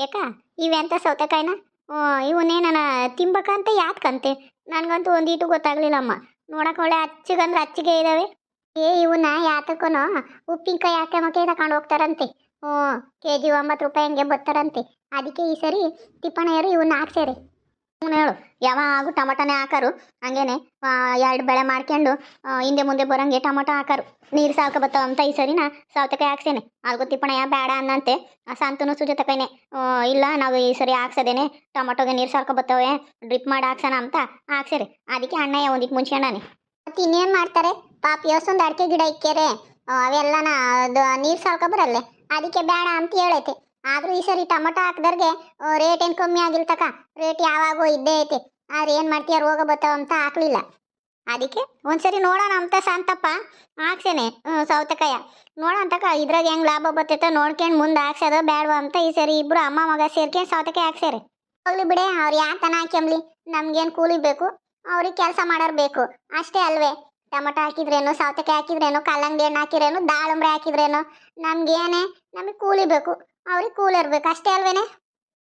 ಏಕ, ಇವೆಂತ ಸೌತೆಕಾಯಿನ? ಇವನ್ನೇನ ತಿನ್ಬೇಕಂತ ಯಾತ್ಕಂತೆ ನನಗಂತೂ ಒಂದೀಟು ಗೊತ್ತಾಗ್ಲಿಲ್ಲಮ್ಮ. ನೋಡಕ್ಕೆ ಒಳ್ಳೆ ಹಚ್ಚಿಗಂದ್ರೆ ಅಚ್ಚಿಗೆ ಇದ್ದಾವೆ ಏ, ಇವನ್ನ ಯಾತಕ್ಕೂ ಉಪ್ಪಿನಕಾಯಿ ಯಾಕೆ ಮಕ್ಕೆ ತಗೊಂಡು ಹೋಗ್ತಾರಂತೆ. ಹ್ಞೂ ಕೆ ಜಿ ಒಂಬತ್ತು ರೂಪಾಯಿ ಹಂಗೆ ಬರ್ತಾರಂತೆ ಅದಕ್ಕೆ ಈ ಸರಿ ತಿಪ್ಪಣ್ಣಯ್ಯರು ಇವನ್ನ ಹಾಕ್ಸ್ಯಾರೆ. ಹ್ಞೂ ಹೇಳು. ಯಾವಾಗೂ ಟಮಟನೇ ಹಾಕರು. ಹಂಗೇನೆ ಎರಡು ಬೆಳೆ ಮಾಡ್ಕೊಂಡು ಹಿಂದೆ ಮುಂದೆ ಬರೋಂಗೆ ಟೊಮೊಟೊ ಹಾಕರು. ನೀರು ಸಾಲ್ಕ ಬರ್ತಾವ ಅಂತ ಈ ಸರಿನ ಸೌತೆಕಾಯಿ ಹಾಕ್ಸೇನೆ. ತಿಪ್ಪಣ ಯಾ ಬೇಡ ಅನ್ನಂತೆ. ಸಂತನು ಸುಜಾತಕೈನೆ ಇಲ್ಲ, ನಾವು ಈ ಸರಿ ಹಾಕ್ಸದೇನೆ. ಟೊಮೊಟೊಗೆ ನೀರು ಸಾಲ್ಕ ಬರ್ತಾವೆ ಡ್ರಿಪ್ ಮಾಡಿ ಹಾಕ್ಸೋಣ ಅಂತ ಹಾಕ್ಸಿರಿ. ಅದಕ್ಕೆ ಅಣ್ಣಯ್ಯ ಮುಂಚೆ ಮುಂಚೆಣ್ಣನೆ ಮತ್ತೆ ಇನ್ನೇನು ಮಾಡ್ತಾರೆ? ಪಾಪ ಯೋಸೊಂದು ಅಡಿಕೆ ಗಿಡ ಇಕ್ಕೇರೆ. ಅವೆಲ್ಲನ ಅದು ನೀರು ಸಾಲ್ಕ ಬರಲ್ಲೇ ಅದಕ್ಕೆ ಬೇಡ ಅಂತ ಹೇಳೈತೆ. ಆದ್ರೂ ಈ ಸರಿ ಟೊಮೊಟೊ ಹಾಕ್ದರ್ಗೆ ರೇಟ್ ಏನು ಕಮ್ಮಿ ಆಗಿಲ್ತಕ ರೇಟ್ ಯಾವಾಗೋ ಇದ್ದೇ ಐತೆ. ಆದ್ರೆ ಏನು ಮಾಡ್ತೀಯ? ರೋಗ ಬರ್ತಾವ ಅಂತ ಹಾಕ್ಲಿಲ್ಲ. ಅದಕ್ಕೆ ಒಂದ್ಸರಿ ನೋಡೋಣ ಅಂತ ಸಂತಪ್ಪ ಹಾಕ್ಸೇನೆ. ಹ್ಮ್, ನೋಡೋಣ ತಕ ಇದ್ರಾಗ ಹೆಂಗ್ ಲಾಭ ಬರ್ತೈತೆ ನೋಡ್ಕೊಂಡು ಮುಂದೆ ಹಾಕ್ಸೋದು ಬೇಡವಾ ಅಂತ ಈ ಸರಿ ಇಬ್ರು ಅಮ್ಮ ಮಗ ಸೇರ್ಕೊಂಡು ಸೌತೆಕಾಯಿ ಹಾಕ್ಸ್ಯಾರೆ. ಹೋಗ್ಲಿ ಬಿಡೆ ಅವ್ರು ಯಾತನ ಹಾಕ್ಯಂಬ್ಲಿ? ನಮ್ಗೇನು ಕೂಲಿ ಬೇಕು? ಅವ್ರಿಗೆ ಕೆಲಸ ಮಾಡೋರು ಬೇಕು. ಅಷ್ಟೇ ಅಲ್ವೇ? ಟೊಮಟೊ ಹಾಕಿದ್ರೇನು, ಸೌತೆಕಾಯಿ ಹಾಕಿದ್ರೇನು, ಕಲ್ಲಂಗಡಿ ಹಣ್ಣು ಹಾಕಿದ್ರೇನು, ದಾಳಂಬ್ರೆ ಹಾಕಿದ್ರೇನು ನಮ್ಗೇನೆ ನಮಗೆ ಕೂಲಿ ಬೇಕು, ಅವ್ರಿಗೆ ಕೂಲಿ ಇರಬೇಕು ಅಷ್ಟೇ ಅಲ್ವೇನೆ?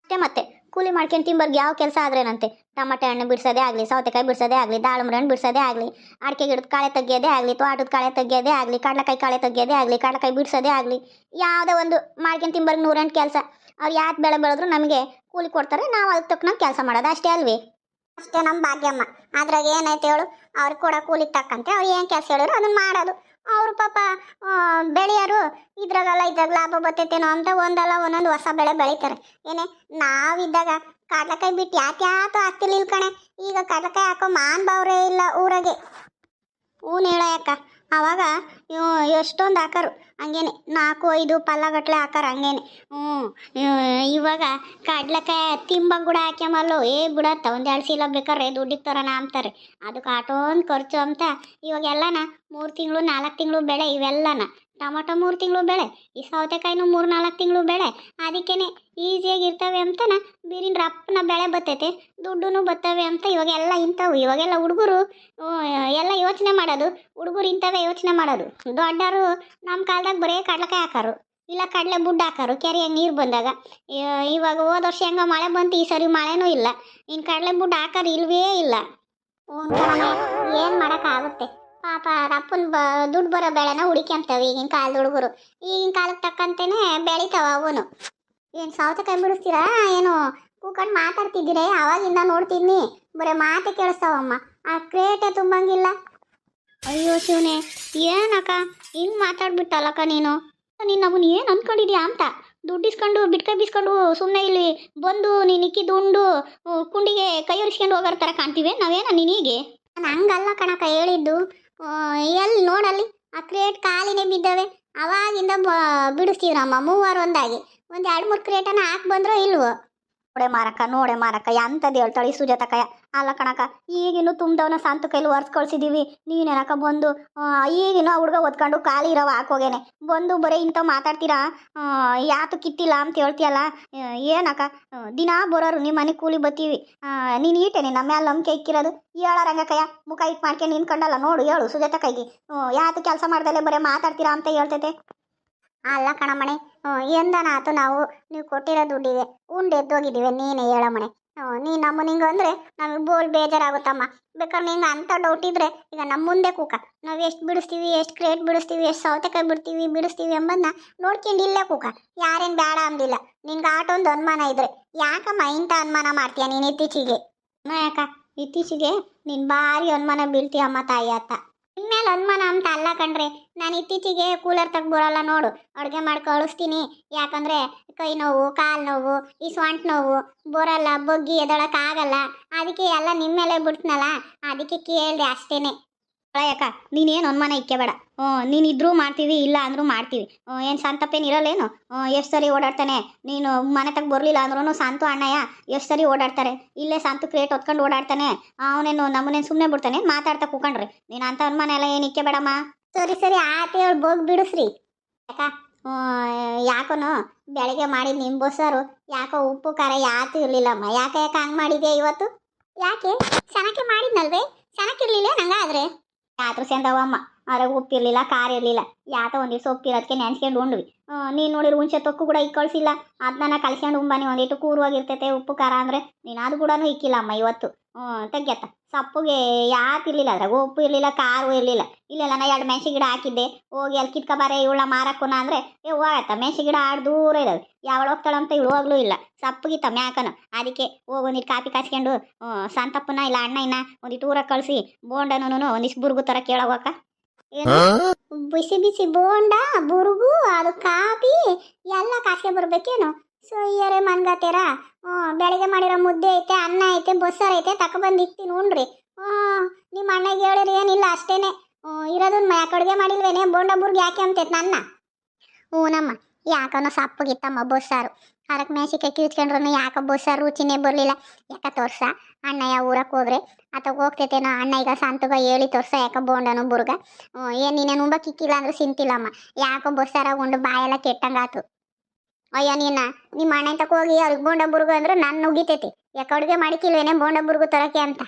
ಅಷ್ಟೇ ಮತ್ತೆ, ಕೂಲಿ ಮಾಡ್ಕೊಂಡು ತಿಂಬರ್ಗೆ ಯಾವ ಕೆಲಸ ಆದ್ರೇನಂತೆ? ಟಮಾಟೆ ಹಣ್ಣು ಬಿಡಿಸೋದೇ ಆಗಲಿ, ಸೌತೆಕಾಯಿ ಬಿಡಿಸೋದೇ ಆಗಲಿ, ದಾಳಂಬ್ರೆ ಹಣ್ಣು ಬಿಡಿಸೋದೇ ಆಗಲಿ, ಅಡಿಕೆ ಗಿಡದ ಕಾಳೆ ತೆಗಿಯೋದೇ ಆಗಲಿ, ತೋಟದ ಕಾಳೆ ತೆಗಿಯೋದೇ ಆಗಲಿ, ಕಡಲೆಕಾಯಿ ಕಾಳೆ ತೆಗಿಯೋದೇ ಆಗಲಿ, ಕಡಲೆಕಾಯಿ ಬಿಡಿಸೋದೇ ಆಗಲಿ, ಯಾವುದೋ ಒಂದು ಮಾಡ್ಕೊಂಡು ತಿಂಬರ್ಗೆ ನೂರೆಂಟು ಕೆಲಸ. ಅವ್ರು ಯಾವ್ದು ಬೆಳೆ ಬೆಳೆದ್ರು ನಮಗೆ ಕೂಲಿ ಕೊಡ್ತಾರೆ, ನಾವು ಅದಕ್ಕೆ ತಕ್ಕನಾಗ ಕೆಲಸ ಮಾಡೋದು ಅಷ್ಟೇ ಅಲ್ವೇ? ಅಷ್ಟೇ ನಮ್ಮ ಭಾಗ್ಯಮ್ಮ. ಅದ್ರಾಗ ಏನೈತೆ ಹೇಳು? ಅವ್ರಿಗೆ ಕೂಡ ಕೂಲಿ ತಕ್ಕಂತೆ, ಅವ್ರು ಏನು ಕೆಲಸ ಹೇಳಿದ್ರು ಅದನ್ನ ಮಾಡೋದು. ಅವ್ರು ಪಾಪ ಬೆಳೆಯೋರು, ಇದ್ರಾಗಲ್ಲ ಇದ್ರಾಗ ಲಾಭ ಬರ್ತೈತೇನೋ ಅಂತ ಒಂದಲ್ಲ ಒಂದೊಂದು ಹೊಸ ಬೆಳೆ ಬೆಳಿತಾರೆ. ಏನೇ, ನಾವಿದ್ದಾಗ ಕಡಲೆಕಾಯಿ ಬಿಟ್ಟು ಯಾಕೆ ಯಾತೋ ಆಗ್ತಿರ್ಲಿಲ್ಲ ಕಣೆ. ಈಗ ಕಡಲೆಕಾಯಿ ಹಾಕೋ ಮಾನ್ ಬಾವ್ರೇ ಇಲ್ಲ ಊರಾಗೆ. ಊನ್ ಹೇಳ ಯಾಕ? ಇವ್- ಎಷ್ಟೊಂದು ಹಾಕರು ಹಂಗೇನೆ, ನಾಲ್ಕು, ಐದು ಪಲ್ಲಗಟ್ಲೆ ಹಾಕಾರ ಹಂಗೇನೆ. ಹ್ಞೂ ಇವಾಗ ಕಡ್ಲೆಕಾಯಿ, ತಿಂಬಂಗ್ ಕೂಡ ಹಾಕ್ಯಮಲ್ಲು, ಏ ಬಿಡತ್ತ ಒಂದು ಸೀಲ ಬೇಕಾರೆ ದುಡ್ಡಿಗೆ ತರೋಣ ಅಂತಾರೆ. ಅದಕ್ಕೆ ಆಟೋನ್ ಖರ್ಚು ಅಂತ ಇವಾಗೆಲ್ಲನ ಮೂರು ತಿಂಗಳು, ನಾಲ್ಕು ತಿಂಗಳು ಬೆಳೆ ಇವೆಲ್ಲನ. ಟೊಮಟೊ ಮೂರು ತಿಂಗಳು ಬೆಳೆ, ಈ ಸೌತೆಕಾಯಿನೂ ಮೂರು ನಾಲ್ಕು ತಿಂಗಳು ಬೆಳೆ. ಅದಕ್ಕೇನೆ ಈಸಿಯಾಗಿ ಇರ್ತವೆ ಅಂತನ ಬೀರಿನ ರಪ್ಪನ ಬೆಳೆ ಬರ್ತೈತೆ ದುಡ್ಡು ಬರ್ತವೆ ಅಂತ ಇವಾಗೆಲ್ಲ ಇಂಥವು. ಇವಾಗೆಲ್ಲ ಹುಡುಗರು ಎಲ್ಲ ಯೋಚನೆ ಮಾಡೋದು, ಹುಡುಗರು ಇಂಥವೇ ಯೋಚನೆ ಮಾಡೋದು. ದೊಡ್ಡವರು ನಮ್ಮ ಕಾಲದಾಗ ಬರೀ ಕಡ್ಲೆಕಾಯಿ ಹಾಕಾರು, ಇಲ್ಲ ಕಡಲೆ ಬುಡ್ಡು ಹಾಕಾರು, ಕೆರೆಯಾಗ ನೀರು ಬಂದಾಗ. ಇವಾಗ ಹೋದ ವರ್ಷ ಹೆಂಗ ಮಳೆ ಬಂತು, ಈ ಸರಿ ಮಳೆನೂ ಇಲ್ಲ. ಇನ್ನು ಕಡಲೆ ಬುಡ್ಡು ಹಾಕಾರು ಇಲ್ವೇ ಇಲ್ಲ. ಏನು ಮಾಡೋಕ್ಕಾಗುತ್ತೆ? ಪಾಪ ರಪ್ಪನ್ ಬ, ದುಡ್ಡು ಬರೋ ಬೆಳೆನ ಹುಡುಕ್ಯಂತವೆ ಈಗಿನ ಕಾಲದ ಹುಡುಗರು. ಈಗಿನ ಕಾಲಕ್ಕೆ ತಕ್ಕಂತೆನೇ ಬೆಳಿತಾವ ಅವನು. ಏನು ಸೌತೆಕಾಯಿ ಬಿಡಿಸ್ತೀರಾ ಏನು ಕೂಕಂಡು ಮಾತಾಡ್ತಿದ್ದೀರಿ? ಅವಾಗಿಂದ ನೋಡ್ತೀನಿ. ಬರೀ ಮಾತೆ ಕೇಳಿಸ್ತಾವಮ್ಮ. ಆ ಕ್ರೇಟೆ ತುಂಬಂಗಿಲ್ಲ. ಅಯ್ಯೋ ಶಿವನೇ, ಏನಕ್ಕ? ಹಿಂಗ್ ಮಾತಾಡ್ಬಿಟ್ಟಲ್ಲಕ್ಕ ನೀನು? ನೀನು ಅವನು ಏನು ಅಂದ್ಕೊಂಡಿದ್ಯಾ ಅಂತ? ದುಡ್ಡು ಇಸ್ಕೊಂಡು ಬಿಟ್ಕೈ ಬಿಸ್ಕೊಂಡು ಸುಮ್ಮನೆ ಇಲ್ಲಿ ಬಂದು ನೀನು ಇಕ್ಕಿದ್ದು ಉಂಡು ಕುಂಡಿಗೆ ಕೈ ಒರೆಸ್ಕೊಂಡು ಹೋಗೋರ ಥರ ಕಾಣ್ತೀವಿ. ನಾವೇನ ನಿನಗೆ? ನಾನು ಹಂಗಲ್ಲ ಕಣಕ್ಕ ಹೇಳಿದ್ದು. ಎಲ್ಲಿ ನೋಡಲ್ಲಿ ಆ ಕ್ರೇಟ್ ಕಾಲಿನೇ ಬಿದ್ದವೆ. ಅವಾಗಿಂದ ಬಿಡಿಸ್ತಿದ್ರಮ್ಮ ಮೂವರು ಒಂದಾಗಿ. ಒಂದು ಎರಡು ಮೂರು ಕ್ರೇಟನ್ನು ಹಾಕಿ ಬಂದ್ರೋ ಇಲ್ವೋ? ನೋಡೆ ಮಾರಕ್ಕ ನೋಡೆ ಮಾರಕ್ಕ ಎಂಥದ್ದು ಹೇಳ್ತಾಳೆ ಸುಜಾತಕಯ್ಯ ಅಲ್ಲ ಕಣಕ ಈಗಿನ್ನು ತುಂಬ್ದವನ ಸಂತ ಕೈಲಿ ಒರ್ಸ್ ಕಳ್ಸಿದೀವಿ ನೀನೇನಕ್ಕ ಬಂದು ಈಗಿನ್ನು ಹುಡುಗ ಒತ್ಕೊಂಡು ಖಾಲಿ ಇರೋ ಹಾಕೋಗೇನೆ ಬಂದು ಬರೀ ಇಂಥವ್ ಮಾತಾಡ್ತೀರಾ? ಯಾತು ಕಿತ್ತಿಲ್ಲ ಅಂತ ಹೇಳ್ತೀಯಲ್ಲ? ಏನಕ್ಕ? ದಿನಾ ಬರೋರು ನಿಮ್ಮ ಮನೆ ಕೂಲಿ ಬತ್ತೀವಿ. ನೀನು ಈಟೇನೆ, ನಮ್ಮ ಮೇಲೆ ನಂಬಿಕೆ ಇಕ್ಕಿರೋದು. ಹೇಳ ಕಯ್ಯ ಮುಖ ಇಟ್ಟು ಮಾಡ್ಕೊಂಡು ನಿಂತ್ಕೊಂಡಲ್ಲ ನೋಡು, ಹೇಳು ಸುಜಾತ ಕೈಗೆ ಯಾತು ಕೆಲಸ ಮಾಡ್ದಲ್ಲೇ ಬರೀ ಮಾತಾಡ್ತೀರಾ ಅಂತ ಹೇಳ್ತೈತೆ. ಅಲ್ಲ ಕಣಮಣೆ ಎಂದನ ಆತು ನಾವು, ನೀವು ಕೊಟ್ಟಿರೋ ದುಡ್ಡಿಗೆ ಉಂಡು ಎದ್ದೋಗಿದ್ದೀವಿ ನೀನೇ ಹೇಳಮಣೆ ನೀ ನಮ್ಮ ನಿಂಗೆ ಅಂದರೆ ನಮಗೆ ಬೋಲ್ ಬೇಜಾರಾಗುತ್ತಮ್ಮ. ಬೇಕಾದ್ರೆ ನಿಂಗೆ ಅಂಥ ಡೌಟ್ ಇದ್ರೆ ಈಗ ನಮ್ಮ ಮುಂದೆ ಕೂಕ. ನಾವು ಎಷ್ಟು ಬಿಡಿಸ್ತೀವಿ, ಎಷ್ಟು ಕ್ರೇಟ್ ಬಿಡಿಸ್ತೀವಿ, ಎಷ್ಟು ಸೌತೆಕಾಯಿ ಬಿಡ್ತೀವಿ, ಬಿಡಿಸ್ತೀವಿ ಎಂಬುದನ್ನ ನೋಡ್ಕೊಂಡು ಇಲ್ಲೇ ಕೂಕ. ಯಾರೇನು ಬೇಡ ಅಂದಿಲ್ಲ. ನಿನ್ಗೆ ಆಟೊಂದು ಅನುಮಾನ ಇದ್ರೆ. ಯಾಕಮ್ಮ ಇಂಥ ಅನುಮಾನ ಮಾಡ್ತೀಯ ನೀನು ಇತ್ತೀಚೆಗೆ? ಯಾಕ ಇತ್ತೀಚೆಗೆ ನೀನು ಭಾರಿ ಅನುಮಾನ ಬೀಳ್ತೀಯಮ್ಮ ತಾಯಿ ಅತ್ತ. ಇನ್ಮೇಲೆ ಅನುಮಾನ ಅಂತ ಅಲ್ಲ ಕಣ್ರಿ. ನಾನು ಇತ್ತೀಚೆಗೆ ಕೂಲರ್ ಬರಲ್ಲ ನೋಡು. ಅಡುಗೆ ಮಾಡಿ ಕಳಿಸ್ತೀನಿ ಯಾಕಂದ್ರೆ ಕೈ ನೋವು, ಕಾಲು ನೋವು, ಈ ಸೊಂಟ ನೋವು, ಬರಲ್ಲ, ಬಗ್ಗಿ ಎದೊಳಕ್ಕಾಗಲ್ಲ ಅದಕ್ಕೆ ಎಲ್ಲ ನಿಮ್ಮ ಮೇಲೆ ಬಿಡ್ತೀನಲ್ಲ? ಅದಕ್ಕೆ ಕೇಳಿದೆ ಅಷ್ಟೇನೆ. ಯಾಕ? ನೀನೇನು ಅನುಮಾನ ಇಕ್ಕೆ ಬೇಡ ಹ್ಞೂ ನೀನಿದ್ರೂ ಇದ್ರೂ ಮಾಡ್ತೀವಿ ಇಲ್ಲ ಅಂದ್ರೂ ಮಾಡ್ತೀವಿ. ಏನು ಸಂತಪ್ಪೇನು ಇರಲ್ಲೇನು? ಎಷ್ಟು ಸರಿ ಓಡಾಡ್ತಾನೆ? ನೀನು ಮನೆ ತಗ ಬರಲಿಲ್ಲ ಅಂದ್ರೂ ಸಂತು ಅಣ್ಣಯ್ಯ ಎಷ್ಟು ಸರಿ ಓಡಾಡ್ತಾರೆ? ಇಲ್ಲೇ ಸಂತು ಕ್ರೇಟ್ ಹೊತ್ಕೊಂಡು ಓಡಾಡ್ತಾನೆ. ಅವನೇನು ನಮ್ಮನೇನು ಸುಮ್ಮನೆ ಬಿಡ್ತಾನೆ? ಮಾತಾಡ್ತಾ ಕೂಕೊಂಡ್ರಿ. ನೀನು ಅಂತ ಅನುಮಾನ ಎಲ್ಲ ಏನು ಇಕ್ಕೆ ಬೇಡಮ್ಮ ಸರಿ ಸರಿ ಆತೆ ಹೇಳಿ ಬೋಗ್ ಬಿಡಿಸ್ರಿ. ಯಾಕ? ಯಾಕೋನು? ಬೆಳಗ್ಗೆ ಮಾಡಿದ ನಿಂಬು ಸಾರು ಯಾಕೋ ಉಪ್ಪು ಖಾರ ಯಾತು ಇರಲಿಲ್ಲಮ್ಮ. ಯಾಕೆ ಯಾಕೆ ಹಂಗೆ ಮಾಡಿದ್ಯಾ ಇವತ್ತು? ಯಾಕೆ? ಚೆನ್ನಾಗಿ ಮಾಡಿದ್ನಲ್ವೇ? ಚೆನ್ನಾಗಿರ್ಲಿಲ್ಲ ನಂಗಾದ್ರೆ? ಯಾತ್ರು ಸೇಂದವಮ್ಮ ಅದ್ರಾಗ ಉಪ್ಪಿರ್ಲಿಲ್ಲ ಖಾರ ಇರಲಿಲ್ಲ. ಯಾತ ಒಂದಿವ್ಸ ಉಪ್ಪು ಇರೋದಕ್ಕೆ ನೆನ್ಸ್ಕೊಂಡು ಉಂಡ್ವಿ. ನೀನು ನೋಡಿದ್ರೆ ಹುಂಚೆ ತೊಕ್ಕು ಕೂಡ ಈಗ ಕಳಿಸಿಲ್ಲ ಅದನ್ನ ಕಲ್ಸ್ಕೊಂಡು ಉಂಬಾನಿ ಒಂದಿಟ್ಟು ಕೂರುವಾಗಿರ್ತೈತೆ ಉಪ್ಪು ಖಾರ ಅಂದರೆ. ನೀನು ಅದು ಕೂಡ ಇಕ್ಕಿಲ್ಲ ಅಮ್ಮ ಇವತ್ತು. ತೆಗ್ಯತ್ತ. ಸಪ್ಪಗೆ ಯಾತಿರ್ಲಿಲ್ಲ ಇರಲಿಲ್ಲ ಅದ್ರಾಗ ಉಪ್ಪು ಇರಲಿಲ್ಲ ಕಾರು ಇರಲಿಲ್ಲ. ಇಲ್ಲೆಲ್ಲ ನಾ ಎರಡು ಮೆಣಸಿ ಗಿಡ ಹಾಕಿದ್ದೆ. ಹೋಗಿ ಅಲ್ಲಿ ಕಿತ್ಕೊಬಾರೆ ಇವಳ ಮಾರಕ್ಕುನ ಅಂದರೆ ಏ ಹೋಗತ್ತ. ಮೆಣಸಿ ಗಿಡ ಆಡ್ ದೂರ ಇದಾವೆ. ಯಾವಳ ಹೋಗ್ತಾಳಂತ ಇವಳು ಹೋಗ್ಲೂ ಇಲ್ಲ. ಸಪ್ಪಗಿತ್ತ ಮ್ಯಾಕನು ಅದಕ್ಕೆ ಹೋಗಿ ಒಂದಿಟ್ಟು ಕಾಪಿ ಕಾಸ್ಕೊಂಡು ಸಂತಪ್ಪನ ಇಲ್ಲ ಅಣ್ಣ ಇನ್ನ ಒಂದಿಟ್ಟು ಊರ ಕಳಿಸಿ ಬೋಂಡನೂ ಒಂದಿಷ್ಟು ಬುರ್ಗು ಥರ ಕೇಳೋಗಕ್ಕ ಬಿಸಿ ಬಿಸಿ ಬೋಂಡ ಬುರುಗು ಅದು ಕಾಪಿ ಎಲ್ಲ ಕಾಸ್ಕೆ ಬರ್ಬೇಕೇನು? ಸೊ ಇಯರೇ ಮನ್ಗತೀರ? ಹ್ಞೂ, ಬೆಳಗ್ಗೆ ಮಾಡಿರೋ ಮುದ್ದೆ ಐತೆ, ಅನ್ನ ಐತೆ, ಬಸ್ಸಾರು ಐತೆ ತಕೊಬಂದು ಇಕ್ತೀನಿ ಉಣ್ರಿ. ಹ್ಞೂ, ನಿಮ್ಮ ಅಣ್ಣಗೆ ಹೇಳಿರಿ ಏನಿಲ್ಲ, ಅಷ್ಟೇನೆ. ಹ್ಞೂ ಇರೋದನ್ನ ಯಾಕೆ ಅಡುಗೆ ಮಾಡಿಲ್ವೇನೆ? ಬೋಂಡ ಬುರ್ಗಿ ಯಾಕೆ ಅಂತೈತೆ ನನ್ನ? ಹ್ಞೂನಮ್ಮ ಯಾಕನೋ ಸಪ್ಪಗಿತ್ತಮ್ಮ ಬಸ್ಸಾರು. ಅದಕ್ಕೆ ಮೇಸಿಕೆ ಕಿಚ್ಕೊಂಡ್ರು ಯಾಕೆ ಬಸ್ಸಾರು ರುಚಿನೇ ಬರಲಿಲ್ಲ. ಯಾಕ ತೋರ್ಸ? ಅಣ್ಣಯ್ಯ ಊರಕ್ಕೆ ಹೋದ್ರೆ? ಅಥವಾ ಹೋಗ್ತೈತೇನೋ ಅಣ್ಣ ಈಗ ಸಂತಗ ಹೇಳಿ ತೋರ್ಸ ಯಾಕ ಬೋಂಡನು ಬುರ್ಗ. ಹ್ಞೂ, ಏನು ನೀನೇನು ಉಂಬ ಕಿಕ್ಕಿಲ್ಲ ಅಂದ್ರೆ ಸಿಂತಿಲ್ಲಮ್ಮ. ಯಾಕೋ ಬಸ್ಸಾರ ಉಂಡು ಬಾಯೆಲ್ಲ ಕೆಟ್ಟಂಗಾತು. ಅಯ್ಯ ನೀನ, ನಿಮ್ಮ ಅಣ್ಣ ತಕ ಹೋಗಿ ಅವ್ರಿಗೆ ಬೋಂಡ ಬುರ್ಗು ಅಂದ್ರೆ ನಾನು ನುಗ್ಗಿತೈತಿ. ಯಾಕೆ ಅಡುಗೆ ಮಾಡಿಕಿಲ್ವೇನೆ ಬೋಂಡ ಬುರ್ಗು ತರಕ್ಕೆ ಅಂತ.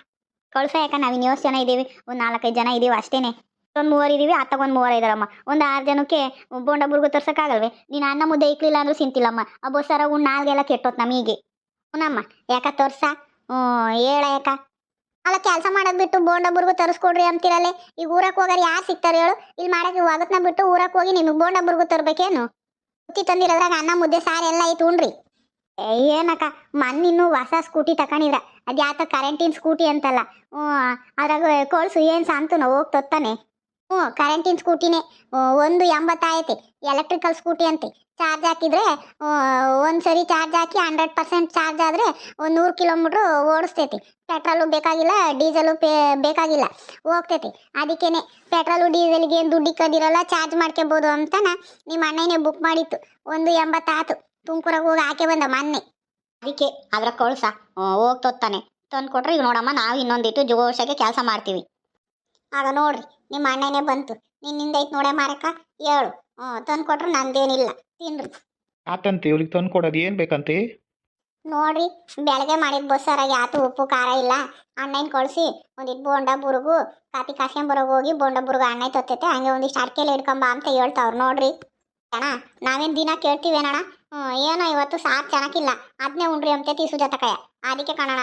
ಕಳ್ಸ ಯಾಕ, ನಾವು ಇನ್ನು ಜನ ಇದ್ದೀವಿ ಒಂದು ನಾಲ್ಕೈದು ಜನ ಇದ್ದೀವಿ ಅಷ್ಟೇನೆ. ಒಂದು ಮೂವರು ಇದ್ದೀವಿ ಅತ್ತಾಗ ಒಂದು ಮೂವರು ಇದ್ದಾರಮ್ಮ ಒಂದು ಆರು ಜನಕ್ಕೆ ಬೋಂಡ ಬುರ್ಗು ತರ್ಸಕ್ಕಾಗಲ್ವೇ? ನೀನು ಅನ್ನ ಮುದ್ದೆ ಇಕ್ಲಿಲ್ಲ ಅಂದ್ರೂ ಸಿಂತಿಲ್ಲಮ್ಮ. ಆ ಬೋಸಾರ ಉಣ್ಣು ನಾಲ್ಗೆಲ್ಲ ಕೆಟ್ಟೋತ್ ನಮಗೆ. ಹ್ಞೂನಮ್ಮ ಯಾಕ ತೋರ್ಸ? ಹ್ಞೂ, ಹೇಳ ಯಾಕ? ಅಲ್ಲ, ಕೆಲಸ ಮಾಡೋದು ಬಿಟ್ಟು ಬೋಂಡ ಬುರ್ಗು ತರಿಸ್ಕೊಡ್ರಿ ಅಂತಿರಲ್ಲೇ? ಈಗ ಊರಕ್ಕೆ ಹೋಗಾರ ಯಾರು ಸಿಗ್ತಾರೆ ಹೇಳು? ಇಲ್ಲಿ ಮಾಡಕ್ಕೆ ಒಗತ್ನ ಬಿಟ್ಟು ಊರಕ್ಕೆ ಹೋಗಿ ನಿಮಗೆ ಬೋಂಡ ಬುರ್ಗು ತರಬೇಕೇನು? ಬುತ್ತಿ ತಂದಿರೋದ್ರಾಗ ಅನ್ನ, ಮುದ್ದೆ, ಸಾರು ಎಲ್ಲ ಐತೆ ಉಣ್ರಿ. ಏನಕ್ಕ ಇನ್ನು ಹೊಸ ಸ್ಕೂಟಿ ತಕೊಂಡಿದ್ರ. ಅದ್ಯಾತ ಕರೆಂಟಿನ್ ಸ್ಕೂಟಿ ಅಂತಲ್ಲ. ಹ್ಞೂ ಅದ್ರಾಗ, ಕೋಳ್ಸು ಏನು ಸಾಂತನ ಹೋಗಿ ತೊತ್ತಾನೆ. ಹ್ಞೂ ಕರೆಂಟಿನ ಸ್ಕೂಟಿನೇ ಒಂದು ಎಂಬತ್ತಾಯ್ತಿ ಎಲೆಕ್ಟ್ರಿಕಲ್ ಸ್ಕೂಟಿ ಅಂತೆ. ಚಾರ್ಜ್ ಹಾಕಿದ್ರೆ ಒಂದು ಸರಿ ಚಾರ್ಜ್ ಹಾಕಿ ಹಂಡ್ರೆಡ್ ಪರ್ಸೆಂಟ್ ಚಾರ್ಜ್ ಆದರೆ ಒಂದು ನೂರು ಕಿಲೋಮೀಟ್ರು ಓಡಿಸ್ತೈತಿ. ಪೆಟ್ರೋಲು ಬೇಕಾಗಿಲ್ಲ, ಡೀಸೆಲು ಪೇ, ಬೇಕಾಗಿಲ್ಲ, ಹೋಗ್ತೈತಿ. ಅದಕ್ಕೇನೆ ಪೆಟ್ರೋಲು, ಡೀಸೆಲ್ಗೆ ಏನು ದುಡ್ಡು ಇಕ್ಕೋದಿರಲ್ಲ ಚಾರ್ಜ್ ಮಾಡ್ಕೋಬೋದು ಅಂತನ ನಿಮ್ಮ ಅಣ್ಣನೇ ಬುಕ್ ಮಾಡಿತ್ತು. ಒಂದು ಎಂಬತ್ತಾತು ತುಮಕೂರಾಗ ಹೋಗಿ ಹಾಕಿ ಬಂದ ಮೊನ್ನೆ. ಅದಕ್ಕೆ ಅದರ ಕಳ್ಸ. ಹೋಗ್ತೋತಾನೆ ತಂದು ಕೊಟ್ರೆ ಈಗ ನೋಡಮ್ಮ, ನಾವು ಇನ್ನೊಂದಿಟ್ಟು ಜೋಶಾಗೆ ಕೆಲಸ ಮಾಡ್ತೀವಿ. ಆಗ ನೋಡ್ರಿ ನಿಮ್ಮ ಅಣ್ಣನೇ ಬಂತು. ನಿನ್ನಿಂದ ಐತ್ ನೋಡೆ ಮಾರಕ್ಕ? ಹೇಳು. ಹ್ಞೂ ತಂದು ಕೊಟ್ರು ನಂದೇನಿಲ್ಲ. ತಿನ್ರಿ. ಆತಂತೆ ಇವ್ರಿಗೆ ತಂದು ಕೊಡೋದು ಏನು ಬೇಕಂತೆ? ನೋಡ್ರಿ ಬೆಳಗ್ಗೆ ಮಾಡಿದ ಬಸ್ಸಾರ ಯಾತು ಉಪ್ಪು ಖಾರ ಇಲ್ಲ. ಅಣ್ಣನ ಕಳಿಸಿ ಒಂದಿಟ್ಟು ಬೋಂಡ ಬುರುಗು ಕಾಪಿ ಕಾಸ್ಕೊಂಬರೋಗಿ ಹೋಗಿ ಬೋಂಡ ಬುರುಗು ಅಣ್ಣ ತೊತ್ತೈತೆ. ಹಂಗೆ ಒಂದಿಷ್ಟು ಅಡ್ಕೆಲೆ ಹಿಡ್ಕೊಂಬ ಅಂತ ಹೇಳ್ತಾವ್ರು ನೋಡ್ರಿ. ಅಣ್ಣ ನಾವೇನು ದಿನ ಕೇಳ್ತೀವೇನಣ್ಣ? ಏನೋ ಇವತ್ತು ಸಾಕು ಚೆನ್ನಾಗಿಲ್ಲ. ಅದನ್ನೇ ಉಂಡ್ರಿ ಅಂತೈತಿ ಸುಜಾತಕಾಯ ಅದಕ್ಕೆ ಕಾಣೋಣ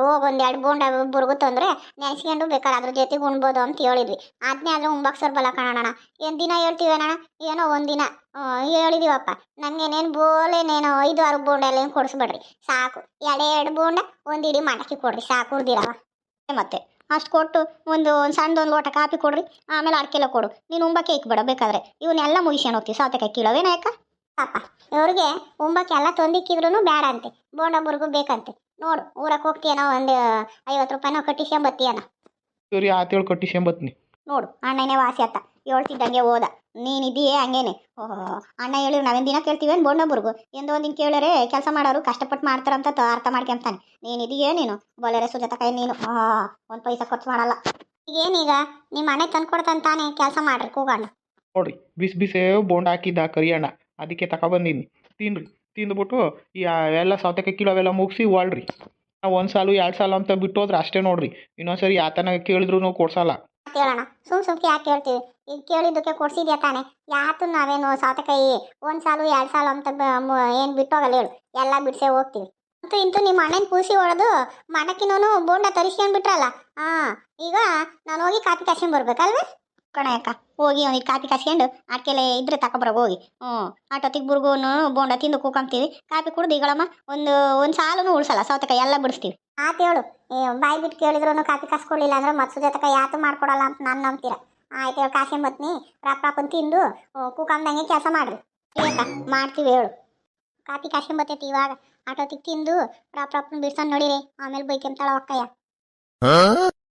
ಹೋಗಿ ಒಂದೆರಡು ಬೋಂಡ ಬುರುಗು ತಂದರೆ ನೆನೆಸ್ಕೊಂಡು ಬೇಕಾದ್ರೆ ಅದ್ರ ಜೊತೆಗೆ ಉಣ್ಬೋದು ಅಂತ ಹೇಳಿದ್ವಿ. ಅದನ್ನೇ ಆದ್ರೆ ಉಂಬಕ್ಸರ್ ಬಲ ಕಾಣೋಣ ಏನು ದಿನ ಹೇಳ್ತೀವೇನಣ್ಣ ಏನೋ ಒಂದಿನ ಹೇಳಿದೀವಪ್ಪ. ನನಗೇನೇನು ಬೋಲೇನೇನೋ ಐದು ಆರು ಬೋಂಡ ಎಲ್ಲ ಏನು ಕೊಡಿಸ್ಬೇಡ್ರಿ. ಸಾಕು. ಎರಡು ಎರಡು ಬೋಂಡ ಒಂದು ಇಡೀ ಮಡಕಿ ಕೊಡ್ರಿ. ಸಾಕು ಉರ್ದಿರವ ಮತ್ತೆ, ಅಷ್ಟು ಕೊಟ್ಟು ಒಂದು ಒಂದು ಸಣ್ಣದೊಂದು ಲೋಟ ಕಾಪಿ ಕೊಡ್ರಿ. ಆಮೇಲೆ ಅಡ್ಕೆಲ್ಲ ಕೊಡು. ನೀನು ಉಂಬಕ್ಕೆ ಇಕ್ಬೇಡ ಬೇಕಾದ್ರೆ. ಇವನ್ನೆಲ್ಲ ಮುಗಿಸ್ಕೊಂಡು ಹೋಗ್ತೀವಿ. ಸೌತೆಕಾಯಿ ಕಿಲೋವೇನ ಯಾಕ? ಪಾಪ. ಇವ್ರಿಗೆ ಉಂಬಕ್ಕೆ ಎಲ್ಲ ತೊಂದಿಕ್ಕಿದ್ರು ಬೇಡ ಅಂತೆ. ಬೋಂಡ ಬುರ್ಗು ಬೇಕಂತೆ. ನೋಡು ಊರಕ್ಕೆ ಹೋಗ್ತೀಯನ ಒಂದು ಐವತ್ತು ರೂಪಾಯಿನೋ ಕಟ್ಟಿಸ್ಕೊಂಬತ್ತೀಯನೋ ಆತೇಳು ಕಟ್ಟಿಸ್ಕೊಂಬತ್ನಿ ನೋಡು ಅಣ್ಣನೇ ವಾಸಿ ಅತ್ತ. ಹೇಳ್ತಿದ್ದಂಗೆ ಹೋದ ನೀನಿದ್ದೀಯೇ ಹಂಗೇನೆ. ಓಹೋ ಅಣ್ಣ ಹೇಳಿ ನಾವೇನು ದಿನ ಕೇಳ್ತೀವೇನು ಬೋಂಡಬುರ್ಗು ಎಂದೋ ಒಂದಿನ ಕೇಳರೆ ಕೆಲಸ ಮಾಡೋರು ಕಷ್ಟಪಟ್ಟು ಮಾಡ್ತಾರಂತ ತ- ಅರ್ಥ ಮಾಡ್ಕೊಂತಾನೆ ನೀನಿದೀಯೇ ನೀನು? ಬೊಲೆರೆ ಸುಜಾತ ಕೈ ನೀನು. ಒಂದು ಪೈಸಾ ಖರ್ಚು ಮಾಡಲ್ಲ. ಈಗೇನೀಗ? ನಿಮ್ಮ ಅಣ್ಣ ತಂದ್ಕೊಡ್ತಾನೆ ತಾನೇ ಕೆಲಸ ಮಾಡ್ರಿ ಕೂಗಣ್ಣ ನೋಡ್ರಿ ಬಿಸಿ ಬಿಸಿ ಬೋಂಡ ಹಾಕಿದ್ದ ಕರಿಯಣ್ಣ. ಅದಕ್ಕೆ ತಗೊಬಂದೀನಿ ತಿನ್ರಿ. ತಿಂದ್ಬಿಟ್ಟು ಈ ಎಲ್ಲ ಸೌತೆಕಾಯಿ ಕಿಲೋ ಅವೆಲ್ಲ ಮುಗಿಸಿ ಒಳ್ರಿ. ನಾವು ಒಂದು ಸಾಲು, ಎರಡು ಸಾಲು ಅಂತ ಬಿಟ್ಟು ಹೋದ್ರೆ ಅಷ್ಟೇ ನೋಡ್ರಿ. ಇನ್ನೊಂದ್ಸರಿ ಆತನ ಕೇಳಿದ್ರು ಕೊಡ್ಸಲ್ಲ. ಕೇಳೋಣ? ಸುಮ್ ಸುಮ್ಕೆ ಯಾಕೆ ಕೇಳ್ತೀವಿ? ಈಗ ಕೇಳಿದ್ದಕ್ಕೆ ಕೊಡ್ಸಿದ್ಯಾ ತಾನೆ? ಯಾತು ನಾವೇನು ಸೌತೆಕಾಯಿ ಒಂದು ಸಾಲು, ಎರಡು ಸಾಲು ಅಂತ ಏನು ಬಿಟ್ಟೋಗಲ್ಲ ಹೇಳು. ಎಲ್ಲ ಬಿಡ್ಸೇ ಹೋಗ್ತೀವಿ. ಅಂತ ಇಂತೂ ನಿಮ್ಮ ಅಣ್ಣನ ಕೂಸಿ ಹೊಡೆದು ಮಣಕ್ಕಿನೂ ಬೋಂಡ ತರಿಸ್ಕೊಂಡ್ಬಿಟ್ರಲ್ಲ ಹಾಂ, ಈಗ ನಾನು ಹೋಗಿ ಕಾಪಿ ಕಾಸ್ಕೊಂಡ್ ಬರ್ಬೇಕಲ್ವೇ? ಕಣಯ್ಯಕ್ಕ ಹೋಗಿ ಒಂದು ಕಾಪಿ ಕಾಸ್ಕೊಂಡು ಆಕೆಲೆ ಇದ್ರೆ ಬರ ಹೋಗಿ. ಹ್ಞೂ ಆಟೋತಿಗೆ ಬುರ್ಗೂನು ಬೋಂಡ ತಿಂದು ಕೂಕೊಂತೀವಿ. ಕಾಪಿ ಕುಡ್ದು ಈಗಳಮ್ಮ ಒಂದು ಒಂದು ಸಾಲೂ ಉಳ್ಸಲ್ಲ ಸೌತಕ ಎಲ್ಲ ಬಿಡಿಸ್ತೀವಿ. ಆತು ಹೇಳು ಬಾಯಿ ಬಿಟ್ಟು ಕೇಳಿದ್ರು ಕಾಪಿ ಕಾಸ್ಕೊಳ್ಳಿಲ್ಲ ಅಂದ್ರೆ ಮತ್ತೆ ಜೊತೆಗೆ ಯಾತು ಮಾಡ್ಕೊಡಲ್ಲ ಅಂತ ನಾನು ನಂಬ್ತೀರ. ಆಯ್ತು ಹೇಳಿ ಕಾಸ್ಕೊಂಬತ್ನಿ ರಪ್ಪ ರಪ್ಪನ್ ತಿಂದು ಕೂಕಂದಂಗೆ ಕೆಲಸ ಮಾಡ್ರಿ. ಏಕ ಮಾಡ್ತೀವಿ ಹೇಳು. ಕಾಪಿ ಕಾಸ್ಕೊಂಬತ್ತೈತಿ ಇವಾಗ. ಆಟೋತಿಗೆ ತಿಂದು ರಪ್ಪ ರಪ್ಪನ ಬಿಡ್ಸನ್ ನೋಡಿರಿ ಆಮೇಲೆ ಬೈಕೆಂತಾಳ ಒಕ್ಕಯ್ಯ